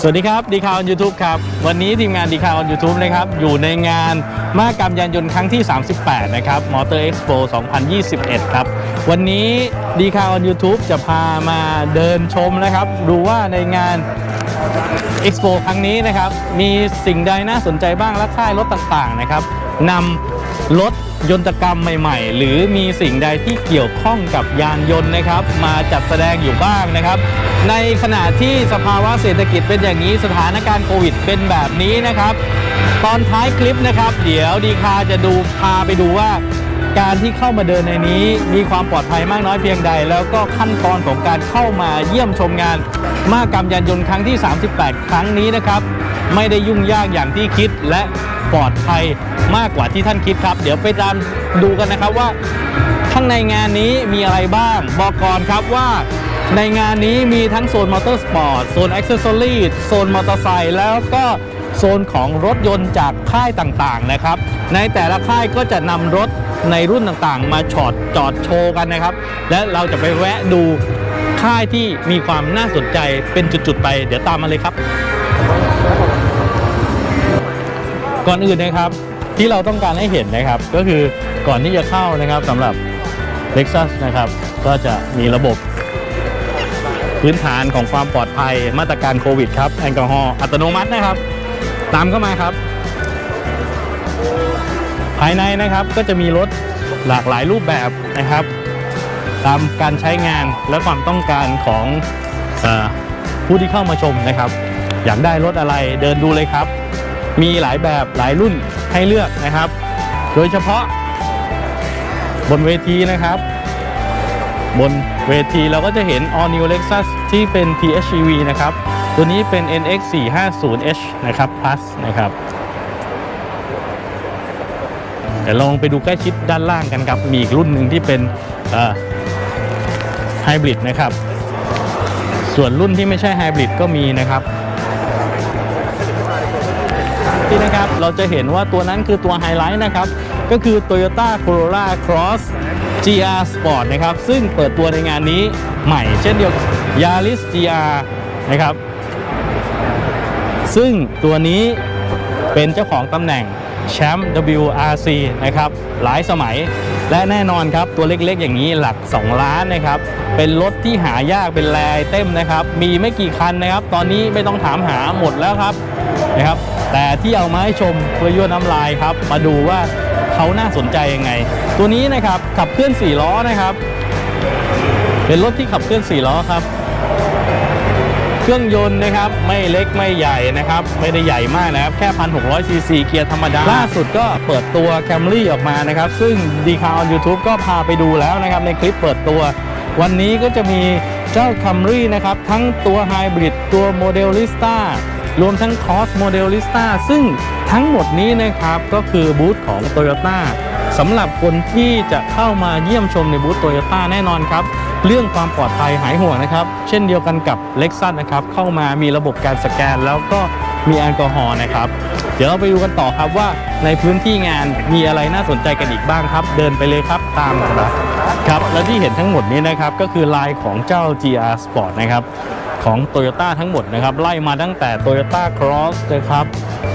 สวัสดีครับดีคาวออนยูทูบครับ วันนี้ทีมงานดีคาวออนยูทูบนะครับ อยู่ในงานมหกรรมยานยนต์ครั้งที่ 38 นะครับมอเตอร์เอ็กซ์โป2021 ครับ วันนี้ดีคาวออนยูทูบจะพามาเดินชมนะครับ ดูว่าในงาน Expo ครั้งนี้นะครับ มีสิ่งใดน่าสนใจบ้างและค่ายรถต่างๆนะครับนำ รถยนตกรรมใหม่ ๆ หรือมีสิ่งใดที่เกี่ยวข้องกับยานยนต์นะครับ มาจัดแสดงอยู่บ้างนะครับ ในขณะที่สภาวะเศรษฐกิจเป็นอย่างนี้สถานการณ์โควิดเป็นแบบนี้นะครับ ตอนท้ายคลิปนะครับ เดี๋ยวดีคาจะดูพาไปดูว่าการที่เข้ามาเดินในนี้มีความปลอดภัยมากน้อยเพียงใด แล้วก็ขั้นตอนของการเข้ามาเยี่ยมชมงานมหกรรมยานยนต์ครั้งที่ 38 ครั้งนี้นะครับ ไม่ได้ยุ่งยากอย่างที่คิดและปลอดภัยมากกว่าที่ท่านคิดครับ เดี๋ยวไปตามดูกันนะครับว่า ข้างในงานนี้มีอะไรบ้าง บอกก่อนครับว่าในงานนี้มีทั้งโซนมอเตอร์สปอร์ตโซนอ็อกเซสซอรี่โซนมอเตอร์ไซค์แล้วก็โซนของรถยนต์จากค่ายต่างๆนะครับ ในแต่ละค่ายก็จะนำรถในรุ่นต่างๆ มาจอดจอดโชว์กันนะครับ และเราจะไปแวะดูค่ายที่มีความน่าสนใจเป็นจุดๆไป เดี๋ยวตามมาเลยครับ ก่อนอื่นนะครับที่เราต้องการให้เห็นนะครับ ก็คือก่อนที่จะเข้านะครับสำหรับ Lexus นะครับ ก็จะมีระบบพื้นฐานของความปลอดภัยมาตรการโควิดครับแอลกอฮอล์อัตโนมัตินะครับ ตามเข้ามาครับ ภายในนะครับก็จะมีรถหลากหลายรูปแบบนะครับ ตามการใช้งานและความต้องการของอผู้ที่เข้ามาชมนะครับ อยากได้รถอะไรเดินดูเลยครับ มีหลายแบบหลายรุ่นให้เลือกนะครับ โดยเฉพาะ บนเวทีนะครับ บนเวทีเราก็จะเห็น All New Lexus ที่เป็น PHEV นะครับ ตัวนี้เป็น NX 450H นะครับ Plus นะครับเดี๋ยวลองไปดูใกล้ชิดด้านล่างกันครับ มีอีกรุ่นหนึ่งที่เป็นไฮบริดนะครับ ส่วนรุ่นที่ไม่ใช่ไฮบริดก็มีนะครับ ที่นะครับ เราจะเห็นว่าตัวนั้นคือตัวไฮไลท์นะครับ ก็คือ Toyota Corolla Cross GR Sport นะครับ ซึ่งเปิดตัวในงานนี้ใหม่เช่นเดียวกับ Yaris GR นะครับ ซึ่งตัวนี้เป็นเจ้าของตำแหน่งแชมป์ WRC นะครับ หลายสมัยและแน่นอนครับ ตัวเล็กๆ อย่างนี้หลัก 2 ล้านนะครับ เป็นรถที่หายากเป็นแรเต็มนะครับ มีไม่กี่คันนะครับ ตอนนี้ไม่ต้องถามหาหมดแล้วครับนะครับ แต่ที่เอามาให้ชมเพื่อยั่วน้ำลายครับ มาดูว่าเขาน่าสนใจยังไง ตัวนี้นะครับขับเคลื่อน4ล้อนะครับ เป็นรถที่ขับเคลื่อน4ล้อครับ เครื่องยนต์นะครับไม่เล็กไม่ใหญ่นะครับ ไม่ได้ใหญ่มากนะครับ แค่ 1,600ซีซีเกียร์ธรรมดา ล่าสุดก็เปิดตัว Camry ออกมานะครับ ซึ่งดีคาออน YouTube ก็พาไปดูแล้วนะครับในคลิปเปิดตัว วันนี้ก็จะมีเจ้า Camry นะครับ ทั้งตัว Hybrid ตัว Modelista รวมทั้ง Cross Modelista ซึ่งทั้งหมดนี้นะครับก็คือบูธของ Toyota สำหรับคนที่จะเข้ามาเยี่ยมชมในบูธโตโยต้าแน่นอนครับ เรื่องความปลอดภัยหายห่วงนะครับ เช่นเดียวกันกับ Lexus นะครับ เข้ามามีระบบการสแกน แล้วก็มีแอลกอฮอล์นะครับ เดี๋ยวเราไปดูกันต่อครับว่าในพื้นที่งานมีอะไรน่าสนใจกันอีกบ้างครับ เดินไปเลยครับตามมาครับ และที่เห็นทั้งหมดนี้นะครับก็คือลายของเจ้า GR Sport นะครับ ของ Toyota ทั้งหมดนะครับ ไล่มาตั้งแต่ Toyota Cross นะครับ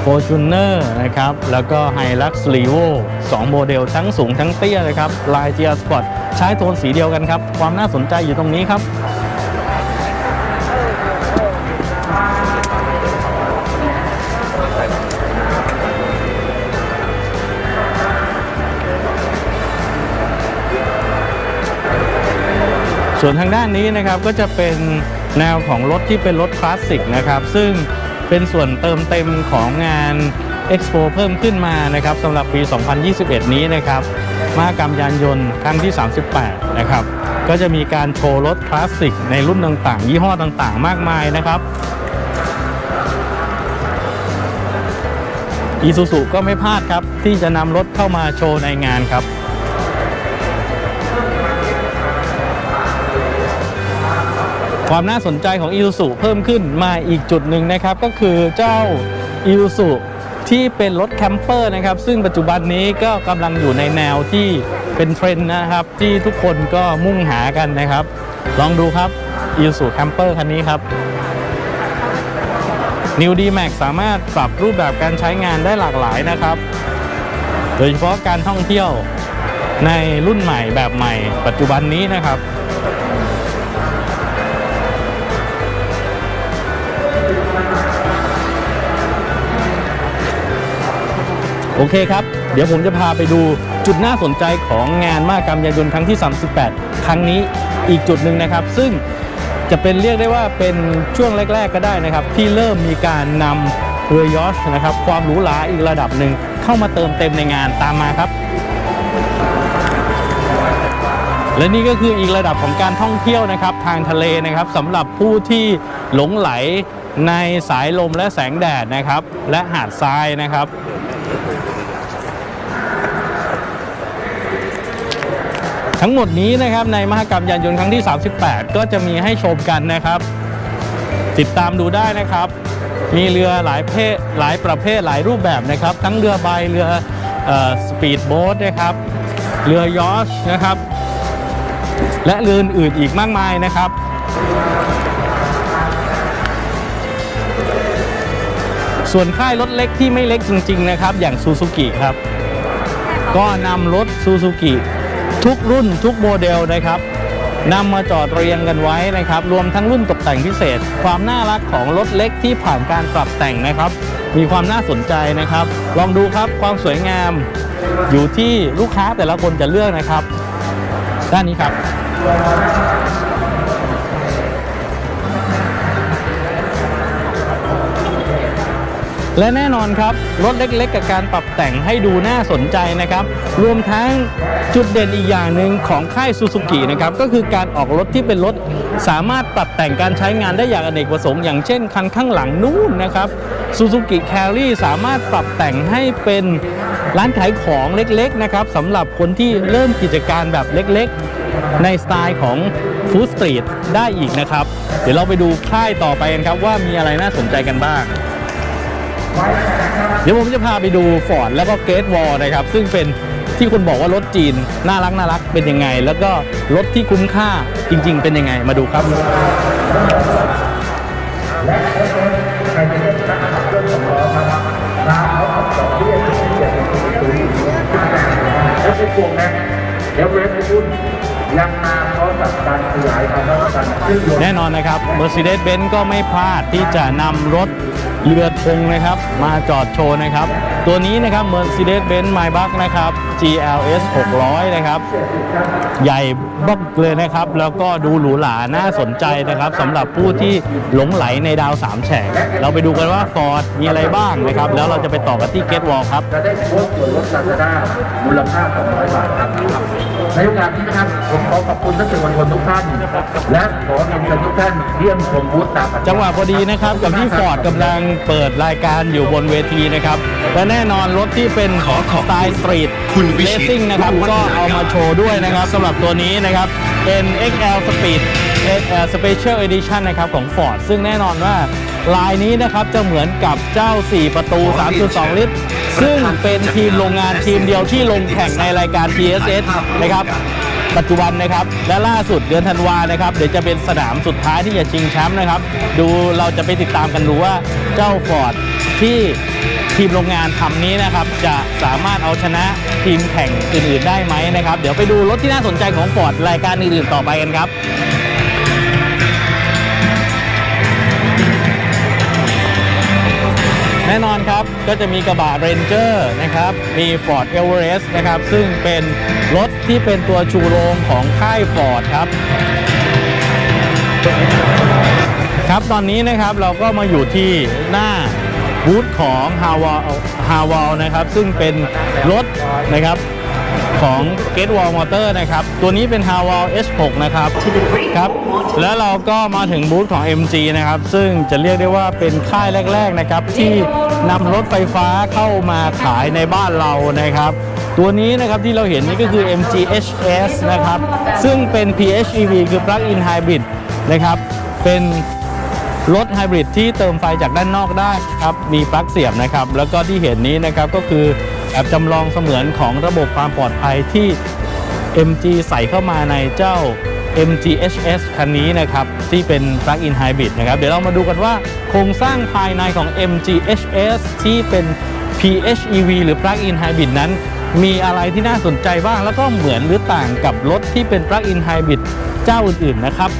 Fortuner นะครับ แล้วก็ Hilux Levo 2 โมเดลทั้งสูงทั้งเตี้ยเลยครับลาย GR Sport ใช้โทนสีเดียวกันครับ ความน่าสนใจอยู่ตรงนี้ครับส่วนทางด้านนี้นะครับก็จะเป็น แนวของรถที่เป็นรถคลาสสิกนะครับ ซึ่งเป็นส่วนเติมเต็มของงาน Expo เพิ่มขึ้นมานะครับสำหรับปี 2021 นี้นะครับมหกรรมยานยนต์ครั้งที่ 38 นะครับ ก็จะมีการโชว์รถคลาสสิกในรุ่นต่างๆ ยี่ห้อต่างๆ มากมายนะครับอีซูซูก็ไม่พลาดครับ ที่จะนำรถเข้ามาโชว์ในงานครับ ความน่าสนใจของ i s u z u เพิ่มขึ้นมาอีกจุดหนึ่งนะครับ ก็คือเจ้า i s u z u ที่เป็นรถแคมเปอร์นะครับ ซึ่งปัจจุบันนี้ก็กำลังอยู่ในแนวที่เป็นเทรนด์นะครับ ที่ทุกคนก็มุ่งหากันนะครับ ลองดูครับ i s u z u Camper คันนี้ครับ New D-Max สามารถปรับรูปแบบการใช้งานได้หลากหลายนะครับ โดยเฉพาะการท่องเที่ยวในรุ่นใหม่แบบใหม่ปัจจุบันนี้นะครับ โอเคครับ เดี๋ยวผมจะพาไปดูจุดน่าสนใจของงานมหกรรมยานยนต์ครั้งที่ 38 ครั้งนี้อีกจุดหนึ่งนะครับ ซึ่งจะเป็นเรียกได้ว่าเป็นช่วงแรก ๆ ก็ได้นะครับ ที่เริ่มมีการนำเรือยอชนะครับ ความหรูหราอีกระดับหนึ่งเข้ามาเติมเต็มในงานตามมาครับ และนี่ก็คืออีกระดับของการท่องเที่ยวนะครับ ทางทะเลนะครับสำหรับผู้ที่หลงไหลในสายลมและแสงแดดนะครับ และหาดทรายนะครับ ทั้งหมดนี้นะครับในมหกรรมยานยนต์ครั้งที่ 38 ก็จะมีให้ชมกันนะครับ ติดตามดูได้นะครับ มีเรือหลายเพศหลายประเภทหลายรูปแบบนะครับ ทั้งเรือใบเรือสปีดโบ๊ทนะครับ เรือยอชนะครับ และเรืออื่นอีกมากมายนะครับส่วนค่ายรถเล็กที่ไม่เล็กจริง ๆ นะครับ อย่างซูซูกิครับ ก็นำรถซูซูกิ ทุกรุ่นทุกโมเดลนะครับนำมาจอดเรียงกันไว้นะครับ รวมทั้งรุ่นตกแต่งพิเศษ ความน่ารักของรถเล็กที่ผ่านการปรับแต่งนะครับ มีความน่าสนใจนะครับ ลองดูครับความสวยงาม อยู่ที่ลูกค้าแต่ละคนจะเลือกนะครับ ด้านนี้ครับ และแน่นอนครับ รถเล็กๆ กับการปรับแต่งให้ดูน่าสนใจนะครับ รวมทั้งจุดเด่นอีกอย่างหนึ่งของค่ายซูซูกินะครับ ก็คือการออกรถที่เป็นรถ สามารถปรับแต่งการใช้งานได้อย่างอเนกประสงค์อย่างเช่นคันข้างหลังนู่นนะครับซูซูกิแครี่สามารถปรับแต่งให้เป็นร้านขายของเล็กๆนะครับสำหรับคนที่เริ่มกิจการแบบเล็กๆ ในสไตล์ของฟู้ดสตรีทได้อีกนะครับ เดี๋ยวเราไปดูค่ายต่อไปกันครับว่ามีอะไรน่าสนใจกันบ้าง เดี๋ยวผมจะพาไปดูฟอร์ดแล้วก็เกตวอลนะครับ ซึ่งเป็นที่คุณบอกว่ารถจีน น่ารักน่ารักเป็นยังไง แล้วก็รถที่คุ้มค่าจริง ๆ เป็นยังไงมาดูครับเดี๋ยวเวฟหุ้น ยังมาพร้อมกับการขยายความรับประกันเครื่องยนต์แน่นอนนะครับ Mercedes-Benz ก็ไม่พลาดที่จะนำรถเรือธงนะครับ มาจอดโชว์นะครับ ตัวนี้นะครับ Mercedes-Benz Maybach นะครับ GLS 600 นะครับ ใหญ่บักเลยนะครับ แล้วก็ดูหรูหราน่าสนใจนะครับสำหรับผู้ที่หลงไหลในดาวสามแฉกเราไปดูกันว่า Ford มีอะไรบ้างนะครับ แล้วเราจะไปต่อกันที่ Get Wall ครับจะได้โค้ดส่วนลดลาซาด้ามูลค่า 200 บาทครับ ในโอกาสนี้นะครับ ผมขอขอบคุณท่านสื่อมวลชนทุกท่าน และขอเรียนเชิญทุกท่านเยี่ยมชมบูธตามปฏิบัติจังหวะพอดีนะครับกับที่ฟอร์ดกำลังเปิดรายการอยู่บนเวทีนะครับ และแน่นอนรถที่เป็นขอขอบคุณสไตล์สตรีทคุณวิเลชิตสซิ่งนะครับวัฒก็นากรรมเอามาโชว์ด้วยนะครับสำหรับตัวนี้นะครับเป็น XL Speed เอ่อ Special Edition นะครับของ Ford ซึ่งแน่นอนว่าลายนี้นะครับจะเหมือนกับเจ้า 4 ประตู 3.2 ลิตร ซึ่งเป็นทีมโรงงานทีมเดียวที่ลงแข่งในรายการ TSS นะครับปัจจุบันนะครับ และล่าสุดเดือนธันวานะครับ เดี๋ยวจะเป็นสนามสุดท้ายที่จะชิงแชมป์นะครับ ดูเราจะไปติดตามกันดูว่าเจ้าฟอร์ดที่ทีมโรงงานทำนี้นะครับ จะสามารถเอาชนะทีมแข่งอื่นๆได้ไหมนะครับ เดี๋ยวไปดูรถที่น่าสนใจของฟอร์ดรายการอื่นๆต่อไปกันครับ แน่นอนครับก็จะมีกระบะ Ranger นะครับ มี Ford Everest นะครับ ซึ่งเป็นรถที่เป็นตัวชูโรงของค่าย Ford ครับ ครับตอนนี้นะครับเราก็มาอยู่ที่หน้าบูธของ h a w a l h a w a l นะครับ ซึ่งเป็นรถนะครับ ของ g a t e Wall Motor นะครับ ตัวนี้เป็น h a w a l S6 นะครับครับ แล้วเราก็มาถึงบูธของ MG นะครับ ซึ่งจะเรียกได้ว่าเป็นค่ายแรก ๆ นะครับ ที่นำรถไฟฟ้าเข้ามาขายในบ้านเรานะครับ ตัวนี้นะครับที่เราเห็นนี่ก็คือ MG HS นะครับ ซึ่งเป็น PHEV คือ Plug-in Hybrid นะครับ เป็นรถไฮบริดที่เติมไฟจากด้านนอกได้ครับ มีปลั๊กเสียบนะครับ แล้วก็ที่เห็นนี้นะครับก็คือ แอบจำลองเสมือนของระบบความปลอดภัยที่ MG ใส่เข้ามาในเจ้า MG HS คันนี้นะครับ ที่เป็น Plug-in Hybrid นะครับ เดี๋ยวเรามาดูกันว่าโครงสร้างภายในของ MG HS ที่เป็น PHEV หรือ Plug-in Hybrid นั้น มีอะไรที่น่าสนใจบ้าง แล้วก็เหมือนหรือต่างกับรถที่เป็น Plug-in Hybrid เจ้าอื่น ๆ นะครับ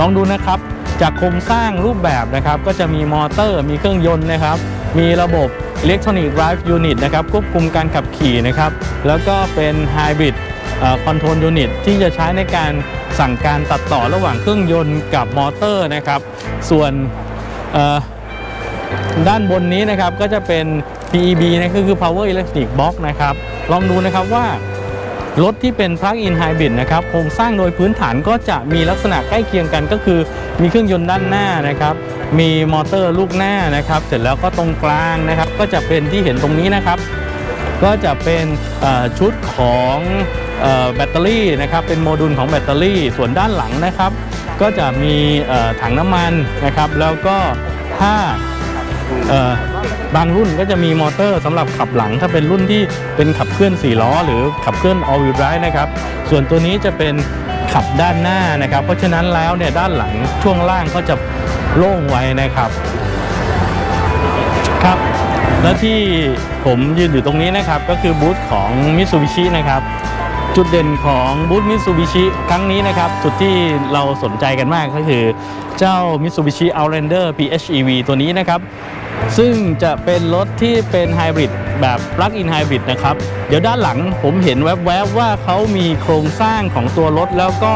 ลองดูนะครับ จากโครงสร้างรูปแบบนะครับ ก็จะมีมอเตอร์ มีเครื่องยนต์นะครับ มีระบบ Electronic Drive Unit นะครับควบคุมการขับขี่นะครับแล้วก็เป็นไฮบริดคอนโทรลยูนิตที่จะใช้ในการสั่งการตัดต่อระหว่างเครื่องยนต์กับมอเตอร์นะครับส่วนด้านบนนี้นะครับก็จะเป็น PEB นะก็คือ Power Electric Box นะครับลองดูนะครับว่า รถที่เป็น Plug-in Hybrid นะครับโครงสร้างโดยพื้นฐานก็จะมีลักษณะใกล้เคียงกันก็คือ มีเครื่องยนต์ด้านหน้านะครับ มีมอเตอร์ลูกหน้านะครับ เสร็จแล้วก็ตรงกลางนะครับ ก็จะเป็นที่เห็นตรงนี้นะครับ ก็จะเป็นชุดของแบตเตอรี่นะครับ เป็นโมดูลของแบตเตอรี่ส่วนด้านหลังนะครับ ก็จะมีถังน้ำมันนะครับ แล้วก็ถ้า บางรุ่นก็จะมีมอเตอร์สำหรับขับหลัง ถ้าเป็นรุ่นที่เป็นขับเคลื่อน 4 ล้อ หรือขับเคลื่อน all wheel drive นะครับ ส่วนตัวนี้จะเป็นขับด้านหน้านะครับ เพราะฉะนั้นแล้วเนี่ยด้านหลังช่วงล่างก็จะโล่งไว้นะครับครับ และที่ผมยืนอยู่ตรงนี้นะครับ ก็คือบูธของ Mitsubishi นะครับจุดเด่นของบูธ Mitsubishi ครั้งนี้นะครับ จุดที่เราสนใจกันมากก็คือ เจ้า Mitsubishi Outlander PHEV ตัวนี้นะครับ ซึ่งจะเป็นรถที่เป็นไฮบริดแบบ Plug-in Hybrid นะครับ เดี๋ยวด้านหลังผมเห็นแวบๆว่าเขามีโครงสร้างของตัวรถแล้วก็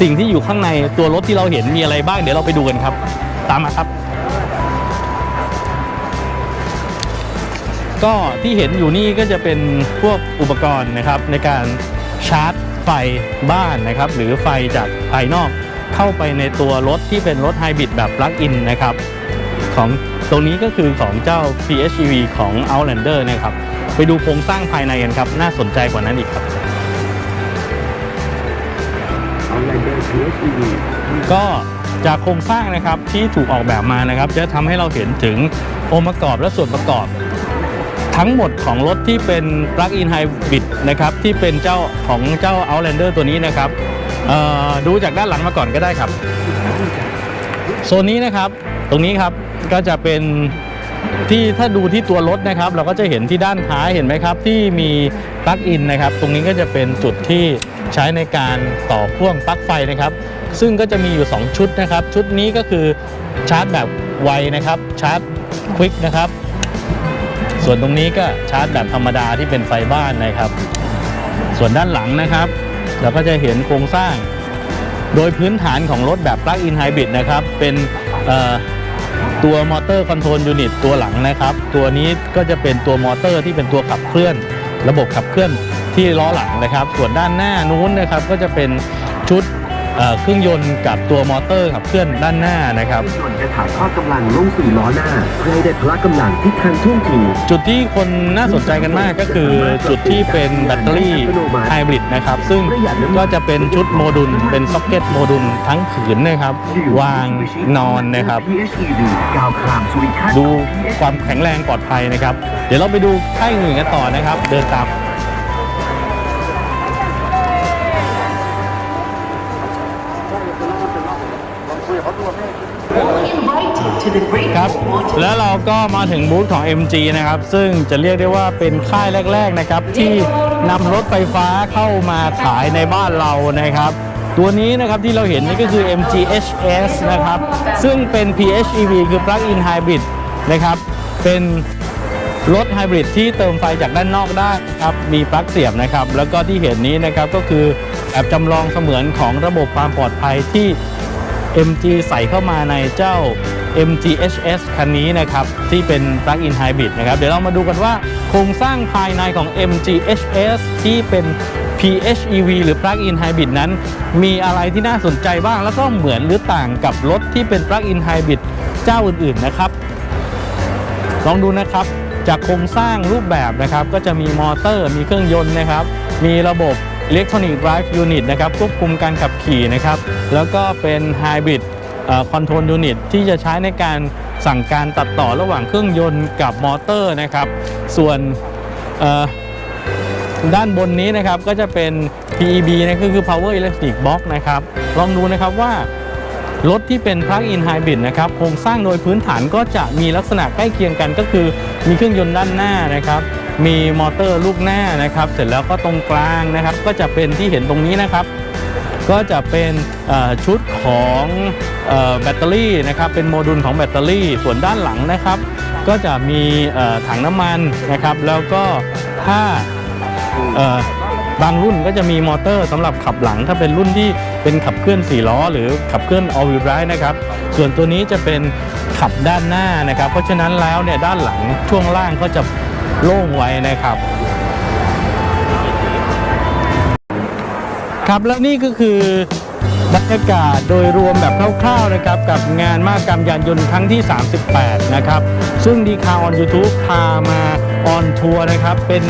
สิ่งที่อยู่ข้างในตัวรถที่เราเห็นมีอะไรบ้าง เดี๋ยวเราไปดูกันครับ ตามมาครับ ก็ที่เห็นอยู่นี่ก็จะเป็นพวกอุปกรณ์นะครับ ในการชาร์จไฟบ้านนะครับ หรือไฟจากภายนอกเข้าไปในตัวรถที่เป็นรถไฮบริดแบบปลั๊กอินนะครับของ ตรงนี้ก็คือของเจ้า PHEV ของ Outlander นะครับ ไปดูโครงสร้างภายในกันครับ น่าสนใจกว่านั้นอีกครับ Outlander PHEV ก็จากโครงสร้างนะครับที่ถูกออกแบบมานะครับ จะทำให้เราเห็นถึงองค์ประกอบและส่วนประกอบ ทั้งหมดของรถที่เป็น Plug-in Hybrid นะครับที่เป็นเจ้าของเจ้า Outlander ตัวนี้นะครับเอ่อดูจากด้านหลังมาก่อนก็ได้ครับ โซนนี้นะครับ ตรงนี้ครับก็จะเป็นที่ถ้าดูที่ตัวรถนะครับ เราก็จะเห็นที่ด้านท้ายเห็นไหมครับ ที่มีปลั๊กอินนะครับ ตรงนี้ก็จะเป็นจุดที่ใช้ในการต่อพ่วงปลั๊กไฟนะครับ ซึ่งก็จะมีอยู่ 2 ชุดนะครับ ชุดนี้ก็คือชาร์จแบบไวนะครับชาร์จควิกนะครับ ส่วนตรงนี้ก็ชาร์จแบบธรรมดาที่เป็นไฟบ้านนะครับ ส่วนด้านหลังนะครับ เราก็จะเห็นโครงสร้าง โดยพื้นฐานของรถแบบ Plug-in Hybrid นะครับเป็นเอ่อ ตัวมอเตอร์คอนโทรลยูนิตตัวหลังนะครับ ตัวนี้ก็จะเป็นตัวมอเตอร์ที่เป็นตัวขับเคลื่อน ระบบขับเคลื่อนที่ล้อหลังนะครับ ส่วนด้านหน้านู้นนะครับก็จะเป็นชุด เอ่อเครื่องยนต์กับตัวมอเตอร์ขับเคลื่อนด้านหน้านะครับ ส่วนจะถ่ายทอดกำลังลงสู่ล้อหน้า เพื่อให้ได้พละกำลังที่ทันท่วงทีจุดที่คนน่าสนใจกันมากก็คือจุดที่เป็นแบตเตอรี่ไฮบริดนะครับ ซึ่งก็จะเป็นชุดโมดูลเป็นซ็อกเก็ตโมดูลทั้งผืนนะครับ วางนอนนะครับ PHEV ก้าวข้ามสู่อีกขั้นดูความแข็งแรงปลอดภัยนะครับ เดี๋ยวเราไปดูค่ายอื่นกันต่อนะครับ เดินตาม ครับ แล้วเราก็มาถึงบูธของ MG นะครับ ซึ่งจะเรียกได้ว่าเป็นค่ายแรก ๆนะครับ ที่นำรถไฟฟ้าเข้ามาขายในบ้านเรานะครับ ตัวนี้นะครับที่เราเห็นนี่ก็คือ MG HS นะครับ ซึ่งเป็น PHEV คือ Plug-in Hybrid นะครับ เป็นรถไฮบริดที่เติมไฟจากด้านนอกได้ครับ มีปลั๊กเสียบนะครับ แล้วก็ที่เห็นนี้นะครับก็คือแบบจำลองเสมือนของระบบความปลอดภัยที่ MG ใส่เข้ามาในเจ้า MG HS คันนี้นะครับ ที่เป็น Plug-in Hybrid นะครับ เดี๋ยวเรามาดูกันว่าโครงสร้างภายในของ MG HS ที่เป็น PHEV หรือ Plug-in Hybrid นั้น มีอะไรที่น่าสนใจบ้าง แล้วก็เหมือนหรือต่างกับรถที่เป็น Plug-in Hybrid เจ้าอื่น ๆ นะครับ ลองดูนะครับ จากโครงสร้างรูปแบบนะครับ ก็จะมีมอเตอร์ มีเครื่องยนต์นะครับ มีระบบ Electronic Drive Unit นะครับ ควบคุมการขับขี่นะครับ แล้วก็เป็น Hybrid คอนโทรลยูนิตที่จะใช้ในการสั่งการตัดต่อระหว่างเครื่องยนต์กับมอเตอร์นะครับ ส่วนด้านบนนี้นะครับก็จะเป็น PEB นะก็คือ Power Electric Box นะครับ ลองดูนะครับว่ารถที่เป็น Plug-in Hybrid นะครับโครงสร้างโดยพื้นฐานก็จะมีลักษณะใกล้เคียงกันก็คือมีเครื่องยนต์ด้านหน้านะครับ มีมอเตอร์ลูกหน้านะครับ เสร็จแล้วก็ตรงกลางนะครับ ก็จะเป็นที่เห็นตรงนี้นะครับ ก็จะเป็นชุดของแบตเตอรี่นะครับเป็นโมดูลของแบตเตอรี่ส่วนด้านหลังนะครับ ก็จะมีถังน้ำมันนะครับ แล้วก็ถ้าบางรุ่นก็จะมีมอเตอร์สำหรับขับหลัง ถ้าเป็นรุ่นที่เป็นขับเคลื่อน4ล้อ หรือขับเคลื่อน all wheel drive นะครับ ส่วนตัวนี้จะเป็นขับด้านหน้านะครับ เพราะฉะนั้นแล้วเนี่ยด้านหลังช่วงล่างก็จะโล่งไว้นะครับ ครับและนี่ก็คือบรรยากาศโดยรวมแบบคร่าวๆนะครับ กับงานมากรรมยานยนต์ครั้งที่ 38 นะครับ ซึ่งดีคาออน YouTube พามาออนทัวร์นะครับ เป็น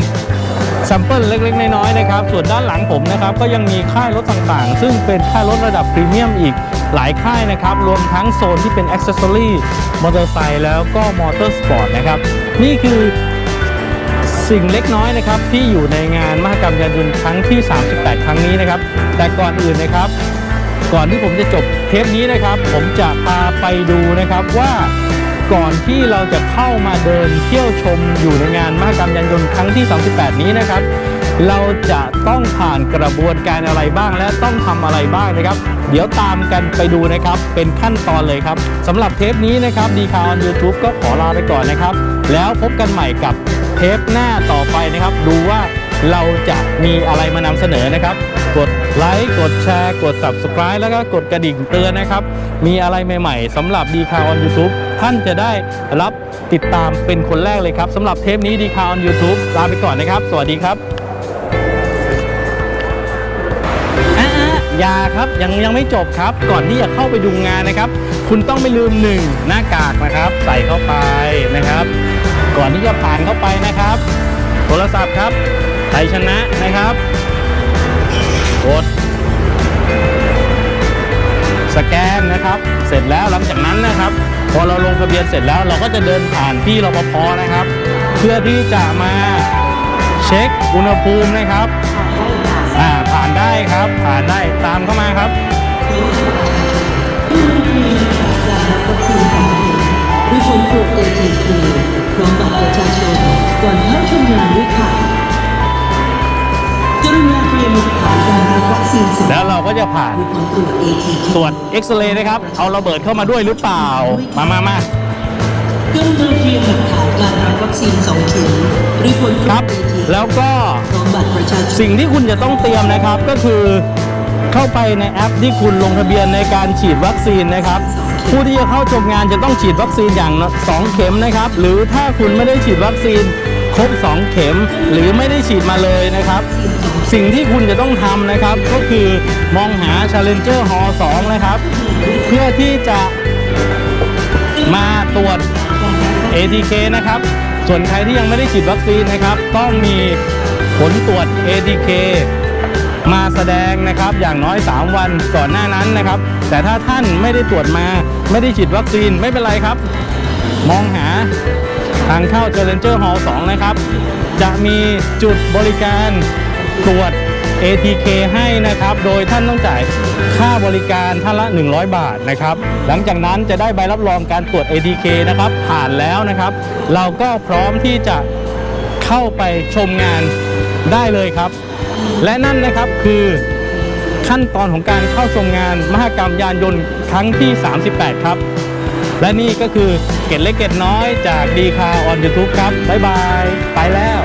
แซมเปิลเล็กๆ น้อยๆนะครับ ส่วนด้านหลังผมนะครับ ก็ยังมีค่ายรถต่างๆ ซึ่งเป็นค่ายรถระดับพรีเมียมอีกหลายค่ายนะครับ รวมทั้งโซนที่เป็นอ c เซสซอรี่มอเตอร์ไซค์แล้วก็มอเตอร์สปอร์ตนะครับ นี่คือ สิ่งเล็กน้อยนะครับที่อยู่ในงานมหกรรมยานยนต์ครั้งที่ 38 ครั้งนี้นะครับ แต่ก่อนอื่นนะครับ ก่อนที่ผมจะจบเทปนี้นะครับ ผมจะพาไปดูนะครับว่าก่อนที่เราจะเข้ามาเดินเที่ยวชมอยู่ในงานมหกรรมยานยนต์ครั้งที่ 38 นี้นะครับ เราจะต้องผ่านกระบวนการอะไรบ้างและต้องทำอะไรบ้างนะครับ เดี๋ยวตามกันไปดูนะครับ เป็นขั้นตอนเลยครับสำหรับเทปนี้นะครับดีคาออน YouTube ก็ขอลาไปก่อนนะครับ แล้วพบกันใหม่กับ เทปหน้าต่อไปนะครับ ดูว่าเราจะมีอะไรมานำเสนอนะครับ กดไลค์กดแชร์ กด Subscribe แล้วก็กดกระดิ่งเตือนนะครับ มีอะไรใหม่ๆสำหรับดีคาออน YouTube ท่านจะได้รับติดตามเป็นคนแรกเลยครับสำหรับเทปนี้ดีคาออน YouTube ลาไปก่อนนะครับ สวัสดีครับอะๆอย่าครับยังยังไม่จบครับ ก่อนที่จะเข้าไปดูงานนะครับ คุณต้องไม่ลืมหนึ่งหน้ากากนะครับ ใส่เข้าไปนะครับ ก่อนที่จะผ่านเข้าไปนะครับ โทรศัพท์ครับไทยชนะนะครับ กด สแกนนะครับ เสร็จแล้วหลังจากนั้นนะครับ พอเราลงทะเบียนเสร็จแล้วเราก็จะเดินผ่านพี่รปภนะครับ เพื่อที่จะมาเช็คอุณหภูมินะครับอ่าผ่านได้ครับ ผ่านได้ตามเข้ามาครับด้วยผลตรวจ ATK พ จะผ่านด้วยผลตรวจเอ็กซเรย์นะครับ เอาระเบิดเข้ามาด้วยหรือเปล่า มามามากรุณาเตรียมหลักฐานการรับวัคซีนสองเข็มด้วยผลครับ แล้วก็สิ่งที่คุณจะต้องเตรียมนะครับก็คือเข้าไปในแอปที่คุณลงทะเบียนในการฉีดวัคซีนนะครับ ผู้ที่จะเข้าชมงานจะต้องฉีดวัคซีนอย่างละสองเข็มนะครับ หรือถ้าคุณไม่ได้ฉีดวัคซีนครบ 2 เข็ม หรือไม่ได้ฉีดมาเลยนะครับ สิ่งที่คุณจะต้องทำนะครับ ก็คือมองหา Challenger Hall 2 นะครับ เพื่อที่จะมาตรวจ ATK นะครับ ส่วนใครที่ยังไม่ได้ฉีดวัคซีนนะครับ ต้องมีผลตรวจ ATK มาแสดงนะครับอย่างน้อย 3 วันก่อนหน้านั้นนะครับ แต่ถ้าท่านไม่ได้ตรวจมา ไม่ได้ฉีดวัคซีนไม่เป็นไรครับ มองหาทางเข้า Challenger Hall 2 นะครับ จะมีจุดบริการ ตรวจ ATK ให้นะครับ โดยท่านต้องจ่ายค่าบริการท่านละ 100 บาทนะครับ หลังจากนั้นจะได้ใบรับรองการตรวจ ATK นะครับ ผ่านแล้วนะครับ เราก็พร้อมที่จะเข้าไปชมงานได้เลยครับ และนั่นนะครับคือขั้นตอนของการเข้าชมงานมหกรรมยานยนต์ครั้งที่ 38 ครับ และนี่ก็คือเกร็ดเล็กเกร็ดน้อยจากดีคาออนยูทูบครับ บ๊ายบาย ไปแล้ว